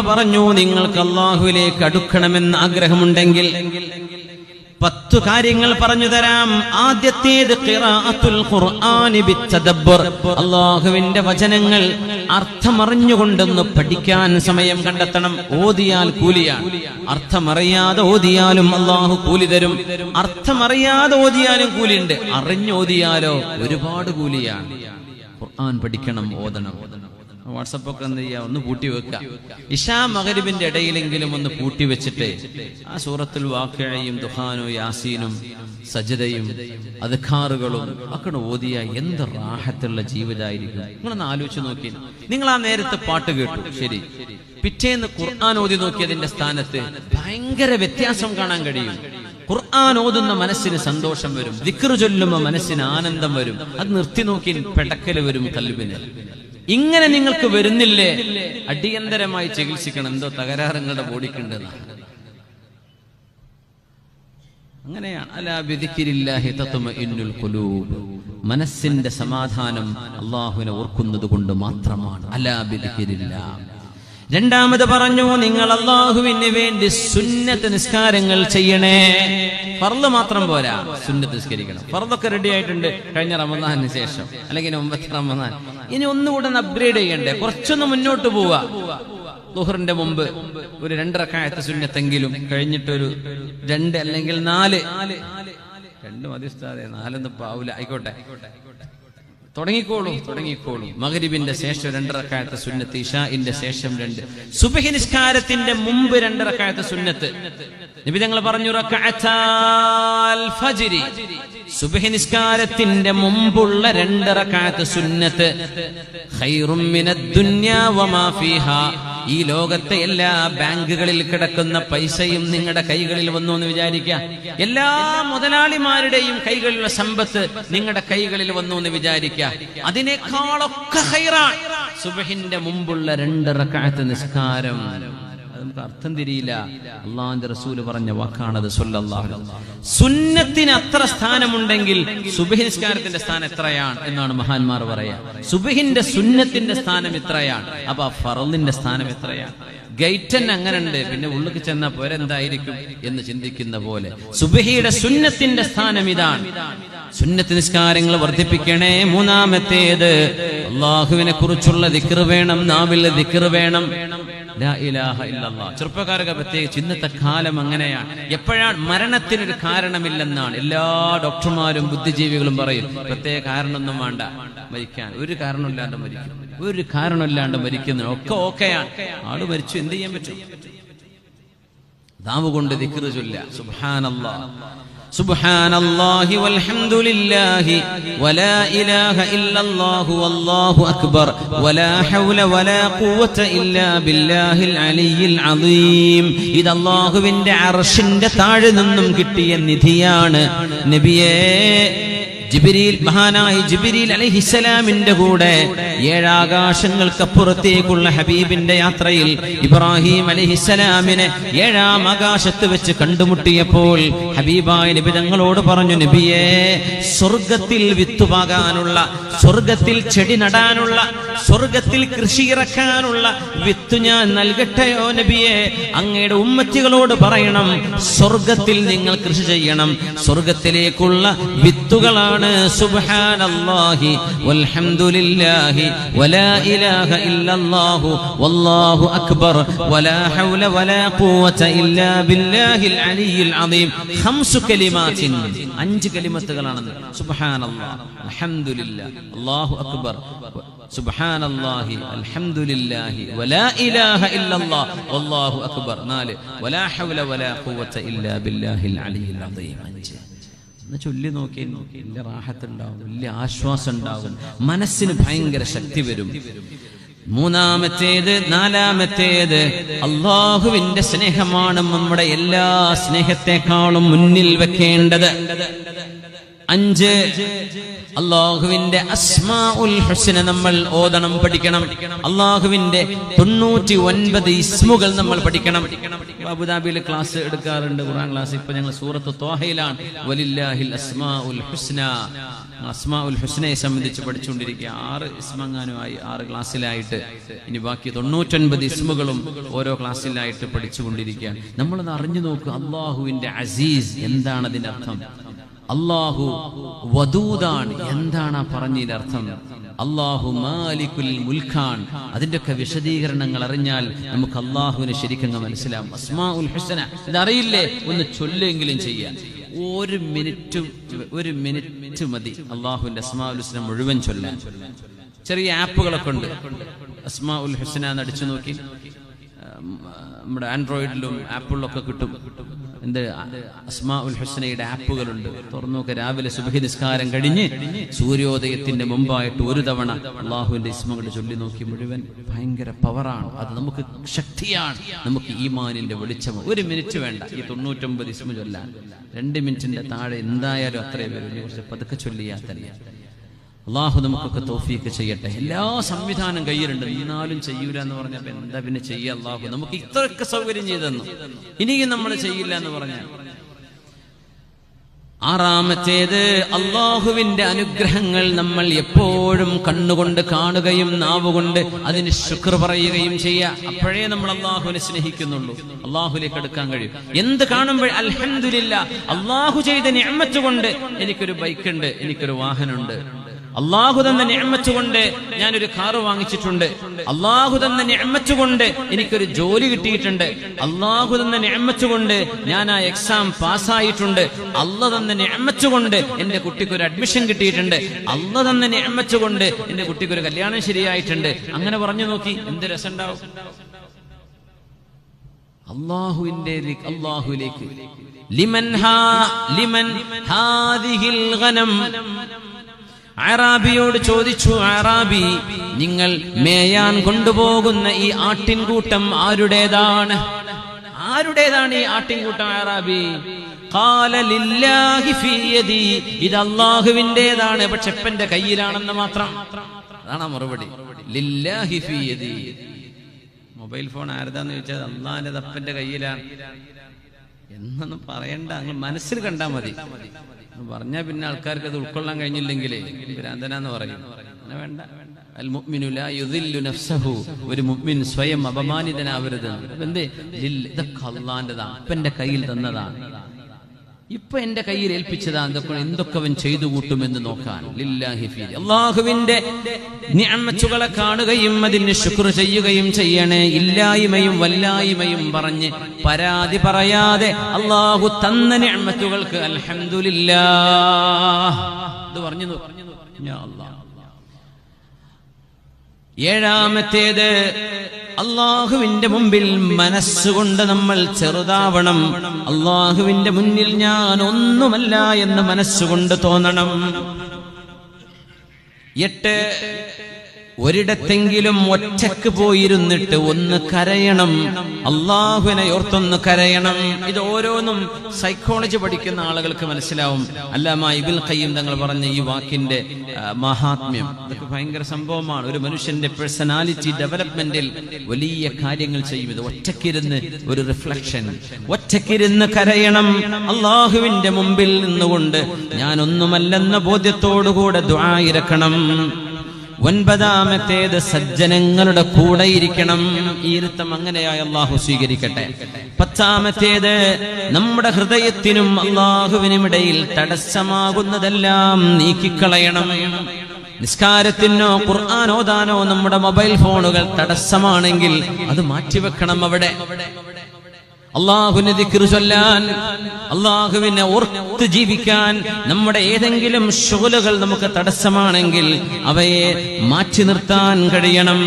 പറഞ്ഞു നിങ്ങൾക്ക് അള്ളാഹുവിലേക്ക് അടുക്കണമെന്ന് ആഗ്രഹമുണ്ടെങ്കിൽ പത്തു കാര്യങ്ങൾ പറഞ്ഞു തരാം. ആദ്യത്തേത് അള്ളാഹുവിന്റെ വചനങ്ങൾ അർത്ഥമറിഞ്ഞുകൊണ്ടൊന്ന് പഠിക്കാൻ സമയം കണ്ടെത്തണം. ഓതിയാൽ കൂലിയാണ്. അർത്ഥമറിയാതെ ഓതിയാലും അള്ളാഹു കൂലി തരും. അർത്ഥമറിയാതെ ഓതിയാലും കൂലിയുണ്ട്. അറിഞ്ഞോതിയാലോ ഒരുപാട് കൂലിയാണ്. ഖുർആൻ പഠിക്കണം ഓതണം. വാട്സപ്പ് ഒക്കെ എന്ത് ചെയ്യുക ഒന്ന് പൂട്ടി വെക്കുക ഇഷാ മകരിബിന്റെ ഇടയിലെങ്കിലും ഒന്ന് പൂട്ടി വെച്ചിട്ട് ആ സൂറത്തിൽ വാക്കഴയും ദുഹാനും യാസീനും സജതയും അധികാറുകളും ഒക്കെ ഓതിയ എന്ത് റാഹത്തുള്ള ജീവിതമായിരിക്കും നിങ്ങളൊന്ന് ആലോചിച്ച് നോക്കി. നിങ്ങൾ ആ നേരത്തെ പാട്ട് കേട്ടു. ശരി. പിറ്റേന്ന് ഖുർആൻ ഓതി നോക്കിയതിന്റെ സ്ഥാനത്ത് ഭയങ്കര വ്യത്യാസം കാണാൻ കഴിയും. ഖുർആൻ ഓതുന്ന മനസ്സിന് സന്തോഷം വരും. ദിക്റ് ചൊല്ലുമ്പോ മനസ്സിന് ആനന്ദം വരും. അത് നിർത്തി നോക്കി പെടക്കൽ വരും കല്ലുവിന് ഇങ്ങനെ നിങ്ങൾക്ക് വരുന്നില്ലേ? അടിയന്തരമായി ചികിത്സിക്കണം. എന്തോ തകരാറ് നിങ്ങളുടെ അങ്ങനെയാണ്. അലാ മനസ്സിന്റെ സമാധാനം അള്ളാഹുവിനെ ഓർക്കുന്നത് കൊണ്ട് മാത്രമാണ്. അലാ രണ്ടാമത് പറഞ്ഞു നിങ്ങൾ അള്ളാഹുവിന് വേണ്ടി സുന്നത്ത് നിസ്കാരങ്ങൾ ചെയ്യണേ. ഫർദ് മാത്രം പോരാ സുന്നത്ത് നിസ്കരിക്കണം. ഫർദൊക്കെ റെഡി ആയിട്ടുണ്ട് കഴിഞ്ഞ റമദാനിന് ശേഷം അല്ലെങ്കിൽ ഒമ്പത്തി റമദാൻ. ഇനി ഒന്നുകൂടെ ഒന്ന് അപ്ഗ്രേഡ് ചെയ്യണ്ടേ? കുറച്ചൊന്ന് മുന്നോട്ട് പോവാ. ദുഹറിന്റെ മുമ്പ് ഒരു രണ്ടരക്കായത്തെ സുന്നത്തെങ്കിലും കഴിഞ്ഞിട്ടൊരു രണ്ട് അല്ലെങ്കിൽ നാല്. രണ്ട് മതി നാലൊന്നും പാവൂല. ആയിക്കോട്ടെ. തുടങ്ങിക്കോളൂ തുടങ്ങിക്കോളൂ. മകരിബിന്റെ ശേഷം രണ്ടരക്കായത്തെ സുന്നത്ത് ഇഷാഇന്റെ ശേഷം രണ്ട്. സുബഹി നിസ്കാരത്തിന്റെ മുമ്പ് രണ്ടരക്കായത്തെ സുന്നത്ത്. നബി തങ്ങൾ പറഞ്ഞു സുബഹി നിസ്കാരത്തിന്റെ മുമ്പുള്ള രണ്ടരക്കായത്തെ സുന്നത്ത്. ഖൈറും മിനദ് ദുനിയാ വമാ ഫീഹാ. ഈ ലോകത്തെ എല്ലാ ബാങ്കുകളിൽ കിടക്കുന്ന പൈസയും നിങ്ങളുടെ കൈകളിൽ വന്നു എന്ന് വിചാരിക്കുക എല്ലാ മുതലാളിമാരുടെയും കൈകളിലുള്ള സമ്പത്ത് നിങ്ങളുടെ കൈകളിൽ വന്നു എന്ന് വിചാരിക്കുക അതിനേക്കാളൊക്കെ സുബഹിന്റെ മുമ്പുള്ള രണ്ട് റക്കാത്ത നിസ്കാരം. നമുക്ക് അർത്ഥം തിരിയില്ല. അള്ളാഹിന്റെ റസൂൽ പറഞ്ഞ വാക്കാണത് സുന്നത്തിന് അത്ര സ്ഥാനമുണ്ടെങ്കിൽ സുബഹി നിസ്കാരത്തിന്റെ സ്ഥാനം എത്രയാണ് എന്നാണ് മഹാന്മാർ പറയാ. സുബഹിന്റെ സുന്നത്തിന്റെ സ്ഥാനം ഇത്രയാണ് അപ്പൊ ഫറലിന്റെ സ്ഥാനം എത്രയാണ്? ഗൈറ്റൻ അങ്ങനെ ഉണ്ട് പിന്നെ ഉള്ളിൽ ചെന്ന പോരെന്തായിരിക്കും എന്ന് ചിന്തിക്കുന്ന പോലെ. സുബഹിയുടെ സുന്നത്തിന്റെ സ്ഥാനം ഇതാണ്. സുന്നത്ത് നിസ്കാരങ്ങൾ വർദ്ധിപ്പിക്കണേ മൂന്നാമത്തേത്. അള്ളാഹുവിനെ കുറിച്ചുള്ള ദിക്കർ വേണം നാവിലെ ദിക്കർ വേണം. ചെറുപ്പക്കാരൊക്കെ പ്രത്യേകിച്ച് ഇന്നത്തെ കാലം അങ്ങനെയാണ്. എപ്പോഴാണ് മരണത്തിനൊരു കാരണമില്ലെന്നാണ് എല്ലാ ഡോക്ടർമാരും ബുദ്ധിജീവികളും പറയും. പ്രത്യേക കാരണമൊന്നും വേണ്ട. മരിക്കാൻ. ഒരു കാരണമില്ലാണ്ട് മരിക്കും. ഒരു കാരണമില്ലാണ്ട് മരിക്കുന്നു ഒക്കെ ഓക്കെയാണ്. ആൾ മരിച്ചു. എന്ത് ചെയ്യാൻ പറ്റും? ദാവ് കൊണ്ട് ദിക്റ് ചൊല്ല سبحان الله والحمد لله ولا إله إلا الله والله أكبر ولا حول ولا قوة إلا بالله العلي العظيم إذا الله بند عرش تاج നിന്നും കിട്ടിയ നിധിയാണ് നബിയേ ജിബിരിൽ മഹാനായ ജിബിരിയിൽ അലഹിസലാമിന്റെ കൂടെ ഏഴാകാശങ്ങൾക്കപ്പുറത്തേക്കുള്ള ഹബീബിന്റെ യാത്രയിൽ ഇബ്രാഹിം അലഹിസലാമിനെ ഏഴാം ആകാശത്ത് വെച്ച് കണ്ടുമുട്ടിയപ്പോൾ ഹബീബായ നബി തങ്ങളോട് പറഞ്ഞു നബിയെ സ്വർഗത്തിൽ വിത്തുപാകാനുള്ള സ്വർഗത്തിൽ ചെടി നടാനുള്ള സ്വർഗത്തിൽ കൃഷി ഇറക്കാനുള്ള വിത്ത് ഞാൻ നൽകട്ടെയോ നബിയെ? അങ്ങയുടെ ഉമ്മത്തികളോട് പറയണം സ്വർഗത്തിൽ നിങ്ങൾ കൃഷി ചെയ്യണം സ്വർഗത്തിലേക്കുള്ള വിത്തുകളാണ് سبحان الله والحمد لله ولا إله إلا الله والله أكبر ولا حول ولا قوة إلا بالله العلي العظيم. خمس كلمات أنج كلمات سبحان الله الحمد لله الله أكبر سبحان الله الحمد لله ولا إله إلا الله والله أكبر ولا حول ولا قوة إلا بالله العلي العظيم أنجي എന്ന് ചൊല്ലി നോക്കി. വലിയ റാഹത്തുണ്ടാവും വലിയ ആശ്വാസം ഉണ്ടാവും മനസ്സിന് ഭയങ്കര ശക്തി വരും. മൂന്നാമത്തേത് നാലാമത്തേത് അള്ളാഹുവിന്റെ സ്നേഹമാണ് നമ്മുടെ എല്ലാ സ്നേഹത്തെക്കാളും മുന്നിൽ വെക്കേണ്ടത്. അഞ്ച്. അള്ളാഹുവിന്റെ അസ്മാ ഉൽ ഹുസ്ന നമ്മൾ ഓതണം പഠിക്കണം. അള്ളാഹുവിന്റെ തൊണ്ണൂറ്റി ഒൻപത് ഇസ്മുകൾ നമ്മൾ പഠിക്കണം. അബുദാബിയിൽ ക്ലാസ് എടുക്കാറുണ്ട് ഖുർആൻ ക്ലാസ്. ഇപ്പൊ ഞങ്ങൾ സൂറത്ത് തോഹയിലാണ് വലില്ലാഹിൽ അസ്മാ ഉൽ ഹുസ്ന. അസ്മാ ഉൽ ഹുസ്നയെ സംബന്ധിച്ച് പഠിച്ചുകൊണ്ടിരിക്കുക. ആറ് ഇസ്മങ്ങാനുമായി ആറ് ക്ലാസ്സിലായിട്ട്. ഇനി ബാക്കി തൊണ്ണൂറ്റൊൻപത് ഇസ്മുകളും ഓരോ ക്ലാസ്സിലായിട്ട് പഠിച്ചുകൊണ്ടിരിക്കുകയാണ്. നമ്മളത് അറിഞ്ഞു നോക്കുക അള്ളാഹുവിന്റെ അസീസ് എന്താണ് അതിന്റെ അർത്ഥം അള്ളാഹു വദൂദാണ് എന്താണ് ആ അർത്ഥം? അള്ളാഹു മാലിക്കുൽ മുൽഖാൻ. അതിന്റെയൊക്കെ വിശദീകരണങ്ങൾ അറിഞ്ഞാൽ നമുക്ക് അള്ളാഹുവിനെ ശരിക്കും മനസ്സിലാവും. അസ്മാഉൽ ഇതറിയില്ലേ? ഒന്ന് ചൊല്ലെങ്കിലും ചെയ്യാം. ഒരു മിനിറ്റും ഒരു മിനിറ്റ് മതി അള്ളാഹുവിന്റെ അസ്മാ ഉൽ ഹുസന മുഴുവൻ ചൊല്ലാൻ. ചെറിയ ആപ്പുകളൊക്കെ ഉണ്ട്. അസ്മാ ഉൽ ഹുസന എന്ന് അടിച്ചു നോക്കി. നമ്മുടെ ആൻഡ്രോയിഡിലും ആപ്പിളിലൊക്കെ കിട്ടും. എന്ത് അസ്മാ ഉൽ ഹുസ്നയുടെ ആപ്പുകളുണ്ട്. തുറന്നു രാവിലെ സുബഹി നിസ്കാരം കഴിഞ്ഞ് സൂര്യോദയത്തിന്റെ മുമ്പായിട്ട് ഒരു തവണ അള്ളാഹുവിന്റെ ഇസ്മകൾ ചൊല്ലി നോക്കി മുഴുവൻ ഭയങ്കര പവറാണ്. അത് നമുക്ക് ശക്തിയാണ്. നമുക്ക് ഈമാനിന്റെ വെളിച്ചം ഒരു മിനിറ്റ് വേണ്ട. ഈ തൊണ്ണൂറ്റൊമ്പത് ഇസ്മ ചൊല്ലാൻ. രണ്ട് മിനിറ്റിന്റെ താഴെ എന്തായാലും അത്രയും വരും. കുറച്ച് പതുക്കെ ചൊല്ലിയാൽ തന്നെ. അള്ളാഹു നമുക്കൊക്കെ തോഫീക്ക് ചെയ്യട്ടെ. എല്ലാ സംവിധാനം കയ്യിലുണ്ട്. എന്നാലും ചെയ്യൂല എന്ന് പറഞ്ഞപ്പോ എന്താ പിന്നെ ചെയ്യുക അള്ളാഹു? നമുക്ക് ഇത്രയൊക്കെ സൗകര്യം ചെയ്തെന്നു? ഇനിയും നമ്മൾ ചെയ്യില്ല എന്ന് പറഞ്ഞാൽ ആറാമത്തേത് അള്ളാഹുവിന്റെ അനുഗ്രഹങ്ങൾ നമ്മൾ എപ്പോഴും കണ്ണുകൊണ്ട് കാണുകയും നാവുകൊണ്ട് അതിന് ശുക്ർ പറയുകയും ചെയ്യുക അപ്പോഴേ നമ്മൾ അള്ളാഹുവിനെ സ്നേഹിക്കുന്നുള്ളൂ. അള്ളാഹുലേക്ക് എടുക്കാൻ കഴിയും. എന്ത് കാണുമ്പോൾ അൽഹംദുലില്ല അള്ളാഹു ചെയ്ത ഞമ്മത്തുകൊണ്ട് കൊണ്ട് എനിക്കൊരു ബൈക്കുണ്ട് എനിക്കൊരു വാഹനമുണ്ട്. അള്ളാഹു തന്ന നിഅമത്ത് കൊണ്ട് ഞാനൊരു കാറ് വാങ്ങിച്ചിട്ടുണ്ട്. അള്ളാഹു തന്ന നിഅമത്ത് കൊണ്ട് എനിക്കൊരു ജോലി കിട്ടിയിട്ടുണ്ട്. അള്ളാഹു തന്ന നിഅമത്ത് കൊണ്ട് ഞാൻ ആ എക്സാം പാസ്സായിട്ടുണ്ട്. അല്ല തന്ന നിഅമത്ത് കൊണ്ട് എന്റെ കുട്ടിക്കൊരു അഡ്മിഷൻ കിട്ടിയിട്ടുണ്ട്. അല്ല തന്ന നിഅമത്ത് കൊണ്ട് എന്റെ കുട്ടിക്കൊരു കല്യാണം ശരിയായിട്ടുണ്ട്. അങ്ങനെ പറഞ്ഞു നോക്കി എന്ത് രസമുണ്ടാവും അള്ളാഹുവിന്റെ അള്ളാഹുലേക്ക്. ലിമൻ ഹാ ലിമൻ ഹാദിഹിൽ ഗനം. അറാബിയോട് ചോദിച്ചു അറാബി നിങ്ങൾ മേയാൻ കൊണ്ടുപോകുന്ന ഈ ആട്ടിൻകൂട്ടം ആരുടേതാണ്? ആരുടേതാണ് ഈ ആട്ടിൻകൂട്ടം അറാബി. ഇത് അള്ളാഹുവിന്റെതാണ് പക്ഷെ എപ്പന്റെ കയ്യിലാണെന്ന് മാത്രം. അതാണ് മറുപടി. മൊബൈൽ ഫോൺ ആരതാന്ന് ചോദിച്ചാൽ അള്ളാഹിന്റെ തപ്പന്റെ കയ്യിലാണ്. എന്നൊന്നും പറയണ്ട അങ്ങ് മനസ്സിൽ കണ്ടാ മതി. പറഞ്ഞാൽ പിന്നെ ആൾക്കാർക്ക് അത് ഉൾക്കൊള്ളാൻ കഴിഞ്ഞില്ലെങ്കിലേ ഭ്രാന്തനാന്ന് പറയും. അങ്ങനെ വേണ്ട. ഒരു മുഅ്മിൻ സ്വയം അപമാനിതനാവരുത് എന്തേ? ഇതൊക്കെ അള്ളാന്റെതാണ്. അപ്പന്റെ കയ്യിൽ തന്നതാണ്. ഇപ്പൊ എന്റെ കയ്യിൽ ഏൽപ്പിച്ചതാ എന്തൊക്കെ എന്തൊക്കെ അവൻ ചെയ്തു കൂട്ടുമെന്ന് നോക്കാൻ. അള്ളാഹുവിന്റെ നിഅമത്തുകളെ കാണുകയും അതിന് ശുക്ർ ചെയ്യുകയും ചെയ്യണേ. ഇല്ലായ്മയും വല്ലായ്മയും പറഞ്ഞ് പരാതി പറയാതെ അള്ളാഹു തന്ന നിഅമത്തുകൾക്ക് അലഹമില്ല പറഞ്ഞു ഏഴാമത്തേത് അള്ളാഹുവിന്റെ മുമ്പിൽ മനസ്സുകൊണ്ട് നമ്മൾ ചെറുതാവണം. അള്ളാഹുവിന്റെ മുന്നിൽ ഞാൻ ഒന്നുമല്ല എന്ന് മനസ്സുകൊണ്ട് തോന്നണം. എട്ട് ഒരിടത്തെങ്കിലും ഒറ്റയ്ക്ക് പോയിരുന്നിട്ട് ഒന്ന് കരയണം. അള്ളാഹുവിനെ ഓർത്തൊന്ന് കരയണം. ഇത് ഓരോന്നും സൈക്കോളജി പഠിക്കുന്ന ആളുകൾക്ക് മനസ്സിലാവും. അല്ലാമ ഇബിൽ ഖയ്യം തങ്ങൾ പറഞ്ഞ ഈ വാക്കിന്റെ മഹാത്മ്യം. ഇതൊക്കെ ഭയങ്കര സംഭവമാണ്. ഒരു മനുഷ്യന്റെ പേഴ്സണാലിറ്റി ഡെവലപ്മെന്റിൽ വലിയ കാര്യങ്ങൾ ചെയ്യും. ഇത് ഒറ്റക്കിരുന്ന് ഒരു റിഫ്ലക്ഷൻ ഒറ്റക്കിരുന്ന് കരയണം. അള്ളാഹുവിന്റെ മുമ്പിൽ നിന്നുകൊണ്ട് ഞാൻ ഒന്നുമല്ലെന്ന ബോധ്യത്തോടുകൂടെ ദ്വായിരക്കണം ഒൻപതാമത്തേത് സജ്ജനങ്ങളുടെ കൂടെ ഇരിക്കണം ഈ ഇരുത്തം അങ്ങനെയായി അള്ളാഹു സ്വീകരിക്കട്ടെ. പത്താമത്തേത് നമ്മുടെ ഹൃദയത്തിനും അള്ളാഹുവിനും ഇടയിൽ തടസ്സമാകുന്നതെല്ലാം നീക്കിക്കളയണം. നിസ്കാരത്തിനോ ഖുർആാനോദാനോ നമ്മുടെ മൊബൈൽ ഫോണുകൾ തടസ്സമാണെങ്കിൽ അത് മാറ്റിവെക്കണം അവിടെ. അള്ളാഹുവിനെ ദിക്റ് ചൊല്ലാൻ അള്ളാഹുവിനെ ഓർത്ത് ജീവിക്കാൻ നമ്മുടെ ഏതെങ്കിലും ഷുഗലുകൾ നമുക്ക് തടസ്സമാണെങ്കിൽ അവയെ മാറ്റി നിർത്താൻ കഴിയണം.